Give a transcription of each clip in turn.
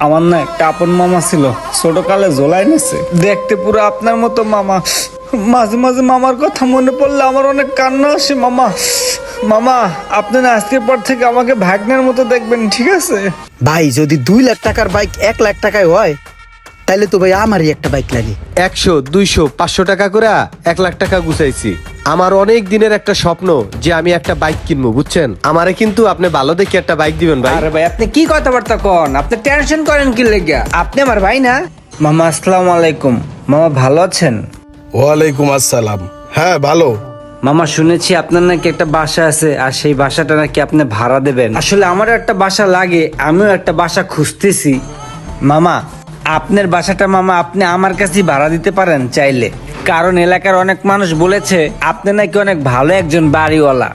আমার না একটা আপন মামা ছিল ছোট কালে জোলাই নেছে। দেখতে পুরো আপনার মতো মামা। মাঝে মাঝে মামার কথা মনে পড়লে আমার অনেক কান্না আসে মামা। মামা আপনি না আজকের পর থেকে আমাকে ভাগ্নের মতো দেখবেন ঠিক আছে? ভাই যদি দুই লাখ টাকার বাইক এক লাখ টাকায় হয় তাহলে তো ভাই আমারই একটা বাইক লাগে। একশো দুইশো পাঁচশো টাকা করে এক লাখ টাকা গুছাইছি। আমার অনেক দিনের একটা স্বপ্ন যে আমি একটা বাইক কিনবো বুঝছেন? আমারে কিন্তু আপনি ভালো দেখে একটা বাইক দিবেন ভাই। আরে ভাই আপনি কি কথাবার্তা কন? আপনি টেনশন করেন কি লেগে আপনি আমার ভাই না? মামা আসসালামু আলাইকুম। মামা ভালো আছেন? ওয়ালাইকুম আসসালাম। হ্যাঁ ভালো। মামা শুনেছি আপনার নাকি একটা বাসা আছে আর সেই বাসাটা নাকি আপনি ভাড়া দেবেন। আসলে আমার একটা বাসা লাগে আমিও একটা বাসা খুঁজতেছি। মামা আপনার বাসাটা মামা আপনি আমার কাছেই ভাড়া দিতে পারেন চাইলে। কারণ এলাকার অনেক মানুষ বলেছে আপনি নাকি অনেক ভালো একজন বাড়িওয়ালা।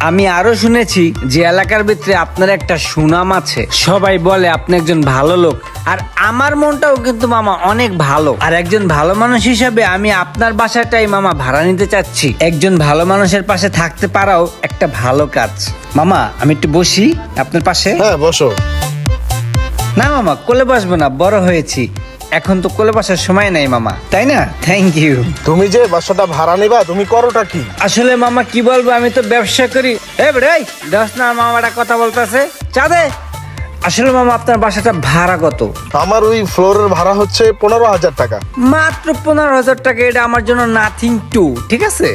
আমি আরও শুনেছি যে এলাকার ভিতরে আপনার একটা সুনাম আছে। সবাই বলে আপনি একজন ভালো লোক। আর আমার মনটাও কিন্তু মামা অনেক ভালো। আর একজন ভালো মানুষ হিসাবে আমি আপনার বাসাটাই মামা ভাড়া নিতে চাচ্ছি। একজন ভালো মানুষের পাশে থাকতে পারাও একটা ভালো কাজ। মামা আমি একটু বসি আপনার পাশে। হ্যাঁ বসো। না মামা কোলে বসবো না বড় হয়েছি। এখন তো কোলে বাসার সময় নাই মামা। তাই না? থ্যাংক ইউ তুমি যে বাসাটা ভাড়া নিবা তুমি করোটা কি? আসলে মামা কি বলব আমি তো ব্যবসা করি। এ বেড়ে দশ না মামাটা কথা বলতেছে। চাঁদে আসলে মামা আপনার বাসাটা ভাড়া কত? আমার ওই ফ্লোরের ভাড়া হচ্ছে পনেরো হাজার টাকা। মাত্র পনেরো হাজার টাকা এটা আমার জন্য নাথিং টু ঠিক আছে?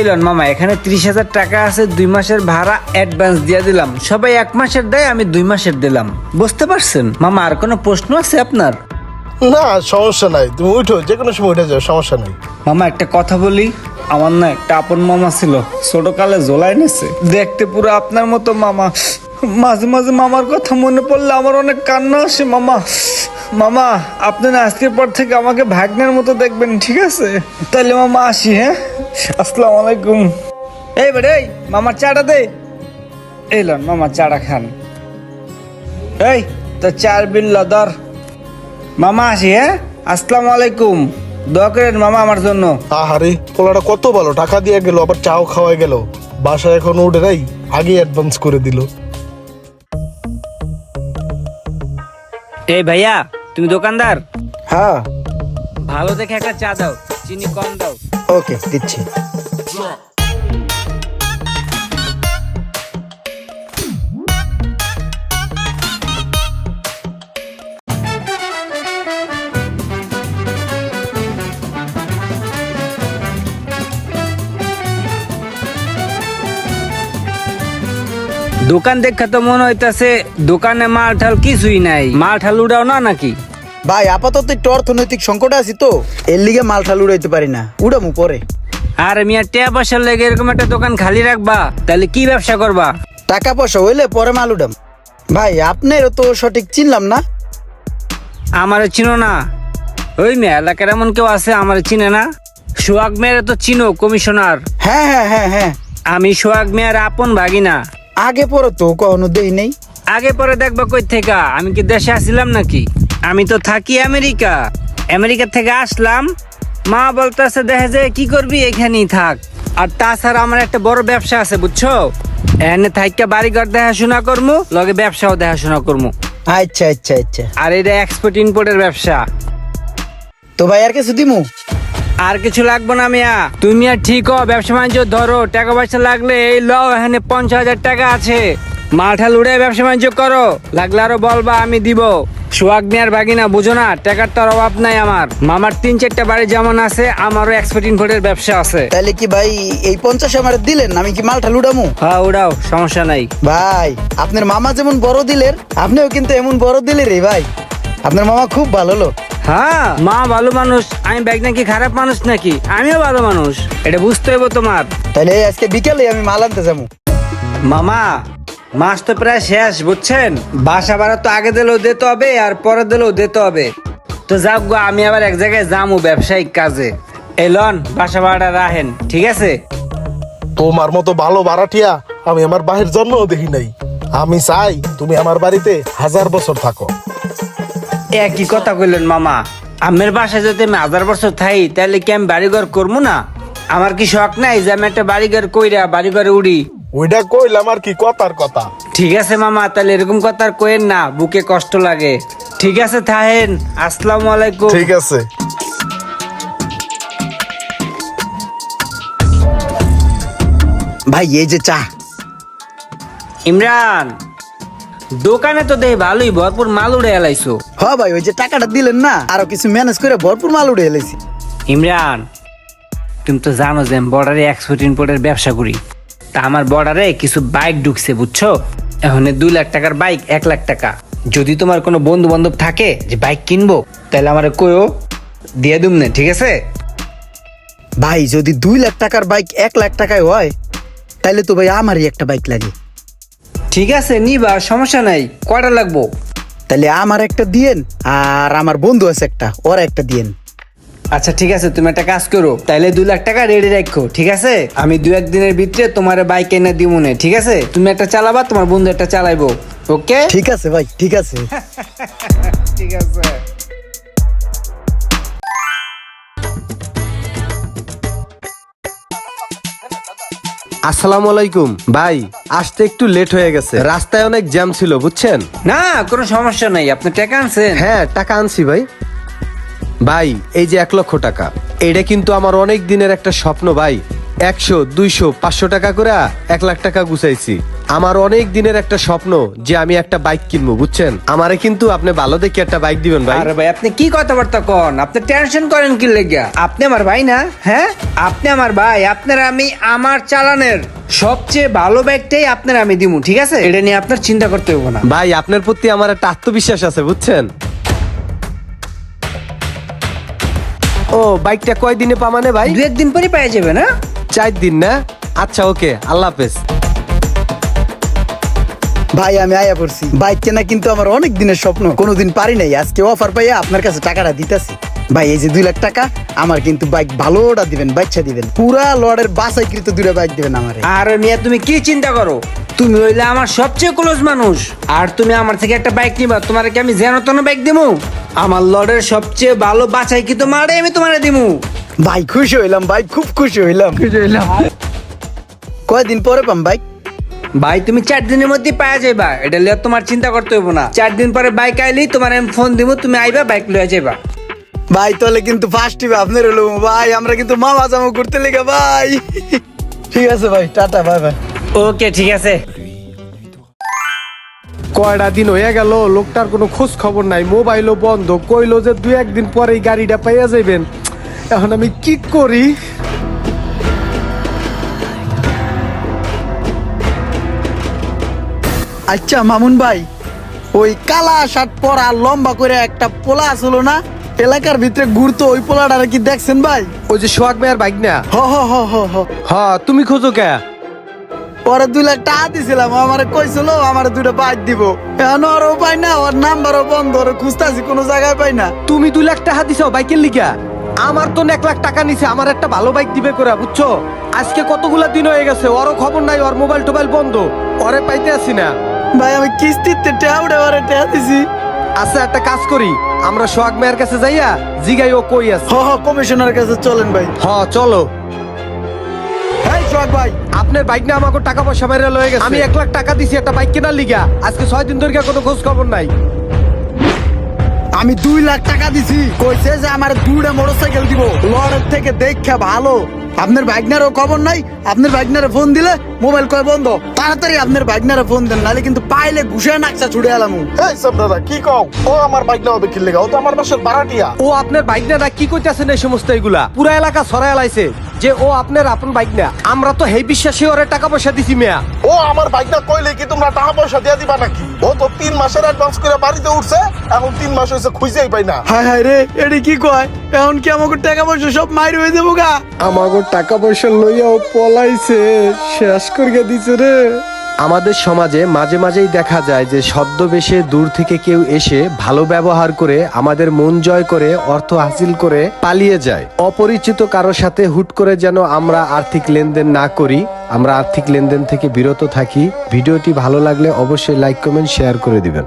এলন মামা এখানে ত্রিশ হাজার টাকা আছে দুই মাসের ভাড়া অ্যাডভান্স দিয়ে দিলাম। সবাই এক মাসের দেয় আমি দুই মাসের দিলাম। বুঝতে পারছেন? মামা আর কোনো প্রশ্ন আছে আপনার? না সমস্যা নাই। তুমি উঠো যে কোনো সময় উঠে যাও সমস্যা নাই। মামা একটা কথা বলি। আমার না একটা আপন মামা ছিল। ছোট কালে জোলাই নেছে। দেখতে পুরো আপনার মতো মামা। মাঝে মাঝে মামার কথা মনে পড়লে আমার অনেক কান্না আসে মামা। মামা আপনি না আজকের পর থেকে আমাকে ভাগ্নের মতো দেখবেন ঠিক আছে? তাহলে মামা আসি হ্যাঁ? আসসালামু আলাইকুম। এই বেড়ে এই, মামার চাটা দে। এই লন মামা চাটা খান। এই তো চার বিল লদর মামা আসি হ্যাঁ? আসসালামু আলাইকুম। দোয়া করেন মামা আমার জন্য। আহারে পোলাটা কত ভালো টাকা দিয়ে গেল আবার চাও খাওয়াই গেল। বাসায় এখন উঠে নাই আগে অ্যাডভান্স করে দিল। এই ভাইয়া তুমি দোকানদার? হ্যাঁ। ভালো দেখে একটা চা দাও চিনি কম দাও। ওকে দিচ্ছি। দোকান দেখা তো মনে হইতাছে দোকানে মাল ঠাল কিছুই নাই। মাল ঠাল উড়াও না নাকি? ভাই আপাতত একটু অর্থনৈতিক সংকট আছি তো এর লিগে মাল ঠাল উড়াইতে পারি না। উড়ামু পরে। আর মিয়া টিয়া পয়সার লেগে এরকম একটা দোকান খালি রাখবা তাহলে কি ব্যবসা করবা? টাকা পয়সা হইলে পরে মাল উড়াম। ভাই আপনারও তো সঠিক চিনলাম না। আমার চিনো না। ওই মেয়ে এলাকার এমন কেউ আছে আমার চিনে না। সোহাগ মেয়ের তো চিনো কমিশনার। হ্যাঁ হ্যাঁ হ্যাঁ হ্যাঁ। আমি সোহাগ মেয়ের আপন ভাগিনা। আগে পরে তো কখনো দেই নেই? আগে পরে দেখবা কই থেকে? আমি কি দেশে আসছিলাম নাকি? আমি তো থাকি আমেরিকা। আমেরিকা থেকে আসলাম। মা বলতেছে দেখে যে কি করবি এখানেই থাক। আর তাছাড়া আমার একটা বড় ব্যবসা আছে বুঝছ? এনে থাইকা বাড়িঘর দেখাশোনা করমু লগে ব্যবসাও দেখাশোনা করমু। আচ্ছা আচ্ছা আচ্ছা। আর এটা এক্সপোর্ট ইম্পোর্টের ব্যবসা। তো ভাই আর কিছু দিমু? আর কিছু লাগবে না মিয়া। তুমি আর ঠিক হো ব্যবসা বাণিজ্য ধরো টাকা পয়সা লাগলে এই ল এখানে পঞ্চাশ হাজার টাকা আছে। মাঠা লুড়ে ব্যবসা বাণিজ্য করো লাগলে আরও বলবা আমি দিব। সোহাগ মিয়ার ভাগিনা বুঝো না টাকার তোর অভাব নাই আমার। মামার তিন চারটা বাড়ি যেমন আছে আমারও এক্সপোর্ট ইম্পোর্টের ব্যবসা আছে। তাহলে কি ভাই এই পঞ্চাশ আমার দিলেন? আমি কি মাল ঠাল উড়ামু হ্যাঁ উড়াও সমস্যা নাই। ভাই আপনার মামা যেমন বড় দিলের আপনিও কিন্তু এমন বড় দিলের রে ভাই। আপনার মামা খুব ভালো লোক। হ্যাঁ মা ভালো মানুষ আমি ব্যাগ নাকি খারাপ মানুষ নাকি? আমিও ভালো মানুষ এটা বুঝতে হইব তোমার। তাহলে আজকে বিকেলে আমি মাল আনতে যাব। মামা মাস তো প্রায় শেষ বুঝছেন? বাসা ভাড়া তো আগে দিলেও দিতে হবে আর পরে দিলেও দিতে হবে। তো যাক গো আমি আবার এক জায়গায় যামু ব্যবসায়িক কাজে। এলন বাসা ভাড়াটা রাখেন ঠিক আছে? তোমার মতো ভালো ভাড়াটিয়া আমি আমার বাহির জন্মও দেখি নাই। আমি চাই তুমি আমার বাড়িতে হাজার বছর থাকো। একই কথা কইলেন মামা। আমের বাসায় যদি আমি হাজার বছর থাই তাহলে কি আমি বাড়িঘর করব না? আমার কি শখ নাই যে আমি একটা বাড়িঘর কইরা বাড়িঘরে উড়ি? ওইটা কইলাম আর কি কথার কথা। ঠিক আছে মামা তাহলে এরকম কথা আর না বুকে কষ্ট লাগে। ঠিক আছে থাহেন আসসালামু আলাইকুম। ঠিক আছে। ভাই এই যে চা। ইমরান! দোকানে তো দেখি ভালোই ভরপুর মাল উড়ে এলাইছো। হ ভাই ওই যে টাকাটা দিলেন না আরও কিছু ম্যানেজ করে ভরপুর মাল উঠে এলেছি ইমরান তুমি তো জানো যে আমি বর্ডারে এক্সপোর্ট ইম্পোর্টের ব্যবসা করি। তা আমার বর্ডারে কিছু বাইক ঢুকছে বুঝছ? এখন দুই লাখ টাকার বাইক এক লাখ টাকা। যদি তোমার কোনো বন্ধু বান্ধব থাকে যে বাইক কিনবো তাহলে আমার কইও দিয়ে দুম না ঠিক আছে? ভাই যদি দুই লাখ টাকার বাইক এক লাখ টাকায় হয় তাহলে তো ভাই আমারই একটা বাইক লাগে। ঠিক আছে নিবা সমস্যা নাই কয়টা লাগবো? তাহলে আমার একটা দিয়েন আর আমার বন্ধু আছে একটা ওর একটা দিয়েন। আচ্ছা ঠিক আছে তুমি একটা কাজ করো তাহলে দুই লাখ টাকা রেডি রাখো ঠিক আছে? আমি দু একদিনের ভিতরে তোমার বাইক এনে দিব মনে ঠিক আছে? তুমি একটা চালাবা তোমার বন্ধু একটা চালাইবো ওকে? ঠিক আছে ভাই ঠিক আছে। ঠিক আছে। আসসালামু আলাইকুম। ভাই আসতে একটু লেট হয়ে গেছে। রাস্তায় অনেক জ্যাম ছিল বুঝছেন? না কোনো সমস্যা নাই। আপনি টাকা আনছেন? হ্যাঁ টাকা আনছি ভাই। ভাই এই যে এক লক্ষ টাকা এটা কিন্তু আমার অনেক দিনের একটা স্বপ্ন ভাই। একশো দুইশো পাঁচশো টাকা করে এক লাখ টাকা গুছাইছি। আমার অনেক দিনের একটা স্বপ্ন যে আমি একটা বাইক কিনবো বুঝছেন? আমারে কিন্তু আপনি ভালো দেখে একটা বাইক দিবেন ভাই। আরে ভাই আপনি কি কথাবার্তা কন? আপনি টেনশন করেন কি লেগা আপনি আমার ভাই না? হ্যাঁ? আপনি আমার ভাই আপনার আমি আমার চালানের সবচেয়ে ভালো বাইকটাই আপনার আমি দিমু ঠিক আছে? এটা নিয়ে আপনার চিন্তা করতে হবে না। ভাই আপনার প্রতি আমার একটা আত্মবিশ্বাস আছে বুঝছেন? ও বাইকটা কয় দিনে পামানে ভাই? দু একদিন পরে পেয়ে যাবে না? চার দিন না? আচ্ছা ওকে আল্লাহ হাফেজ। ভাই আমি আয়া পড়ছি। বাইক কেনা কিন্তু আমার অনেক দিনের স্বপ্ন। কোনোদিন পারি নাই। আজকে অফার পাইয়া আপনার কাছে টাকাটা দিতেছি। ভাই এই যে দুই লাখ টাকা আমার কিন্তু বাইক ভালোটা দিবেন বাচ্চা দিবেন। পুরা লড়ের বাসাইকৃত দুটো বাইক দিবেন আমারে। আর মিয়া তুমি কি চিন্তা করো? তুমি হইলে আমার সবচেয়ে ক্লোজ মানুষ। আর তুমি আমার থেকে একটা বাইক নিবা তোমার কি আমি যেন তেন বাইক দিমু? আমার লড়ের সবচেয়ে ভালো বাছাই কি তোমারে আমি তোমারে দিমু। ভাই খুশি হইলাম ভাই খুব খুশি হইলাম। খুশি হইলাম। কয়দিন পরে পাম বাইক ভাই তুমি চার দিনের মধ্যে পাওয়া যাইবা। এটা লিয়ে তোমার চিন্তা করতে হইব না। চার দিন পরে বাইক আইলি তোমার আমি ফোন দিব তুমি আইবা বাইক লয়ে যাইবা। ভাই তাহলে কিন্তু ফার্স্ট টিভি আপনার হলো ভাই আমরা কিন্তু মামা জামা করতে লেগে ভাই। ঠিক আছে ভাই টাটা বাই বাই ওকে ঠিক আছে। কয়টা দিন হয়ে গেল লোকটার কোনো খোঁজ খবর নাই মোবাইলও বন্ধ কইলো যে দুই একদিন পরেই গাড়িটা পাইয়া যাইবেন। এখন আমি কি করি? আচ্ছা মামুন ভাই ওই কালা শার্ট পরা লম্বা করে একটা পোলা আসলো না এলাকার ভিতরে ঘুরতো ওই পোলাটা কি দেখছেন ভাই? ওই যে সোহাগ ভাইয়ের বাইক না হ হ হ হ হ। হ তুমি খোঁজো কে? পরে দুই লাখ টাকা দিছিলাম আমার কইছিল আমার দুইটা বাইক দিব। এখন আর পাই না ওর নাম্বারও বন্ধ ওর খুঁজতাছি কোনো জায়গায় পাই না। তুমি দুই লাখ টাকা দিছো বাইকের লিগা? আমার তো এক লাখ টাকা নিছে আমার একটা ভালো বাইক দিবে করে বুঝছ? আজকে কতগুলা দিন হয়ে গেছে ওরও খবর নাই ওর মোবাইল টোবাইল বন্ধ ওরে পাইতে আসি না। ভাই আমি কিস্তিতে টেয়া উঠে ওরে টেয়া দিছি। আচ্ছা একটা কাজ করি। আমরা সোহাগ মেয়ের কাছে যাইয়া জিগাই ও কই আছে। হ হ কমিশনার কাছে চলেন ভাই। হ চলো। হ্যাঁ সোহাগ ভাই। আপনার বাইক না আমাকে টাকা পয়সা বাইরে লয়ে গেছে। আমি এক লাখ টাকা দিছি একটা বাইক কেনার লিগা। আজকে ছয় দিন ধরে কোনো খোঁজ খবর নাই। আমি দুই লাখ টাকা দিছি। কইছে যে আমার দুইটা মোটরসাইকেল দিব। লড়ের থেকে দেখা ভালো। আপনার ভাগনারও খবর নাই আপনার ভাগনারে ফোন দিলে মোবাইল কয় বন্ধ। তাড়াতাড়ি আপনার ভাগনারে ফোন দেন নালে কিন্তু পাইলে ঘুষে নাকসা ছুড়ে এলাম এই সব দাদা কি কও? ও আমার ভাগনা না কি লেগা ও তো আমার বাসার বারাটিয়া। ও আপনার বাইক না কি কইতাছেন এই সমস্ত এগুলা? পুরা এলাকা ছড়াই লাইছে। যে ও আপনার আপন বাইক না আমরা তো হে বিশ্বাসী ওরে টাকা পয়সা দিছি মেয়া। ও আমার বাইক না কইলে কি তোমরা টাকা পয়সা দিয়া দিবা নাকি? ও তো তিন মাসের অ্যাডভান্স করে বাড়িতে উঠছে এখন তিন মাস হয়েছে খুঁজেই পাই না। হায় হায় রে এটি কি কয়? এখন কি আমাকে টাকা পয়সা সব মাইর হয়ে যাব গা? আমাগো টাকা পয়সা লইয়া ও পলাইছে শেষ করিয়া দিছে রে। আমাদের সমাজে মাঝে মাঝেই দেখা যায় যে সদ্যবেশে দূর থেকে কেউ এসে ভালো ব্যবহার করে আমাদের মন জয় করে, অর্থ হাসিল করে পালিয়ে যায়। অপরিচিত কারও সাথে হুট করে যেন আমরা আর্থিক লেনদেন না করি, আমরা আর্থিক লেনদেন থেকে বিরত থাকি। ভিডিওটি ভালো লাগলে অবশ্যই লাইক, কমেন্ট, শেয়ার করে দিবেন।